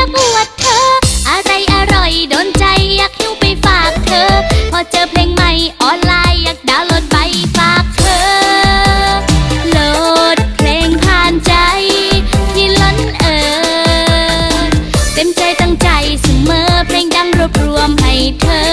ากอวดเธอ อะไรอร่อยโดนใจอยากหิ้วไปฝากเธอ พอเจอเพลงใหม่ออนไลน์อยากดาวน์โหลดไปฝากเธอ โหลดเพลงผ่านใจ ที่ล้นเอ่ยเต็มใจตั้งใจเสมอเพลงดังรวบรวมให้เธอ